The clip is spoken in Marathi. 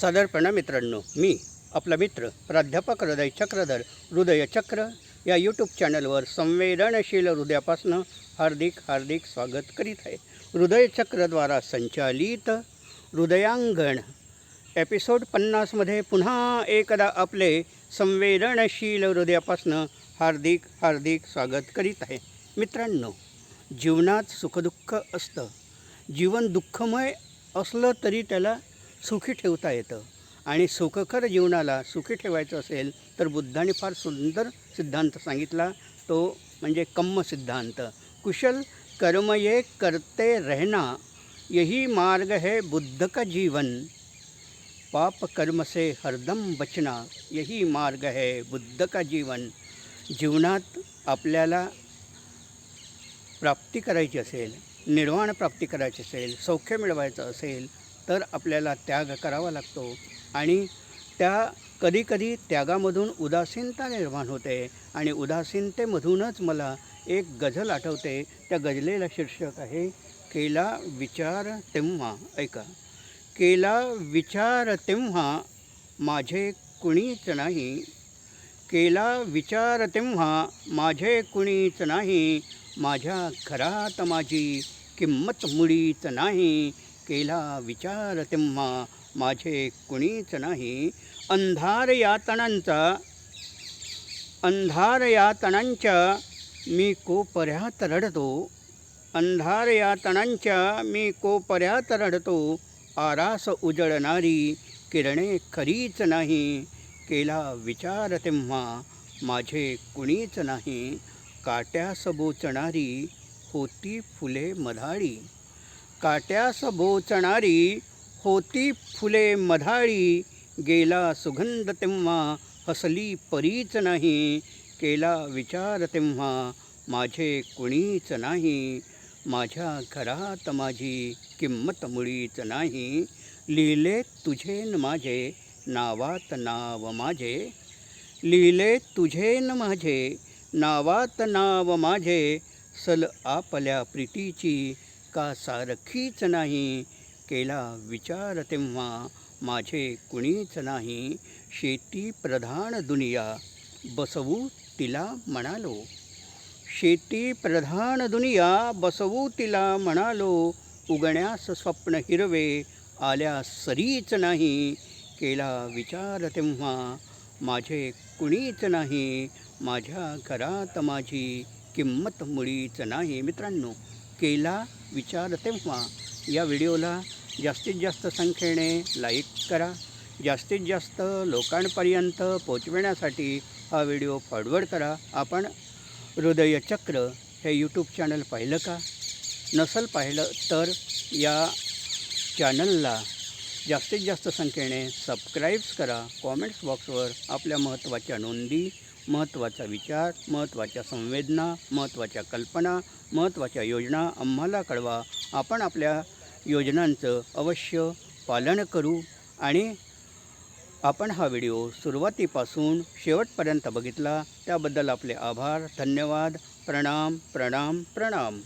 सादरपणा मित्रांनो मी आपला मित्र प्राध्यापक हृदय चक्रधर हृदयचक्र या यूट्यूब चॅनलवर संवेदनशील हृदयापासनं हार्दिक हार्दिक स्वागत करीत आहे. हृदयचक्रद्वारा संचालित हृदयांगण एपिसोड पन्नासमध्ये पुन्हा एकदा आपले संवेदनशील हृदयापासनं हार्दिक हार्दिक स्वागत करीत आहे. मित्रांनो जीवनात सुखदुःख असतं. जीवन दुःखमय असलं तरी त्याला सुखी ठेवता येतं. आणि सुखकर जीवनाला सुखी ठेवायचं असेल तर बुद्धाने फार सुंदर सिद्धांत सांगितला. तो म्हणजे कम्म सिद्धांत. कुशल कर्म ये करते रहना यही मार्ग है बुद्ध का जीवन. पाप कर्म से हरदम बचना यही मार्ग है बुद्ध का जीवन. जीवनात आपल्याला प्राप्ती करायची असेल निर्वाण प्राप्ती करायची असेल सौख्य मिळवायचं असेल तर आपल्याला त्याग करावा लागतो. आणि त्या कधीकधी त्यागामधून उदासीनता निर्माण होते. आणि उदासीनतेमधूनच मला एक गझल आठवते. त्या गझलेला शीर्षक आहे केला विचार तेव्हा ऐका. केला विचार तेव्हा माझे कुणीच नाही. केला विचार तेव्हा माझे कुणीच नाही. माझ्या घरात माझी किंमत मुळीच नाही. केला विचार तेव्हा माझे कुणीच नाही. अंधार यातनांचा अंधार यातनांच्या मी कोपऱ्यात रडतो. अंधार यातनांच्या मी कोपऱ्यात रडतो. आरास उजळणारी किरणे खरीच नाही. केला विचार तेव्हा माझे कुणीच नाही. काट्यास बोचणारी होती फुले मधाळी काट्यास बोचणारी होती फुले मधाळी. गेला सुगंध तेव्हा हसली परीच नाही. केला विचार तेव्हा माझे कुणीच नाही. माझ्या घरात माझी किंमत मुळीच नाही. लिहिले तुझे न माझे नावात नाव माझे. लिहिले तुझे न माझे नावात नाव माझे. सल आपल्या प्रीतीची का सारखीच नाही? केला विचार तेव्हा माझे कुणीच नाही. शेती प्रधान दुनिया बसवू तिला म्हणालो. शेती प्रधान दुनिया बसवू तिला म्हणालो. उगण्यास स्वप्न हिरवे आल्या सरीच नाही. केला विचार तेव्हा माझे कुणीच नाही. माझ्या घरात माझी किंमत मुळीच नाही मित्रांनो. केला विचार तेव्हा या व्हिडिओला जास्तीत जास्त संख्येने लाईक करा. जास्तीत जास्त लोकांपर्यंत पोचविण्यासाठी हा व्हिडिओ फॉरवर्ड करा. आपण हृदयचक्र हे यूट्यूब चॅनल पाहिलं का? नसल पाहिलं तर या चॅनलला जास्तीत जास्त संख्येने सबस्क्राईब्स करा. कॉमेंट्स बॉक्सवर आपल्या महत्त्वाच्या नोंदी महत्त्वाचा विचार महत्त्वाच्या संवेदना महत्त्वाच्या कल्पना महत्त्वाच्या योजना आम्हाला कळवा. आपण आपल्या योजनांचं अवश्य पालन करू आणि आपण हा व्हिडिओ सुरुवातीपासून शेवटपर्यंत बघितला त्याबद्दल आपले आभार धन्यवाद प्रणाम प्रणाम प्रणाम.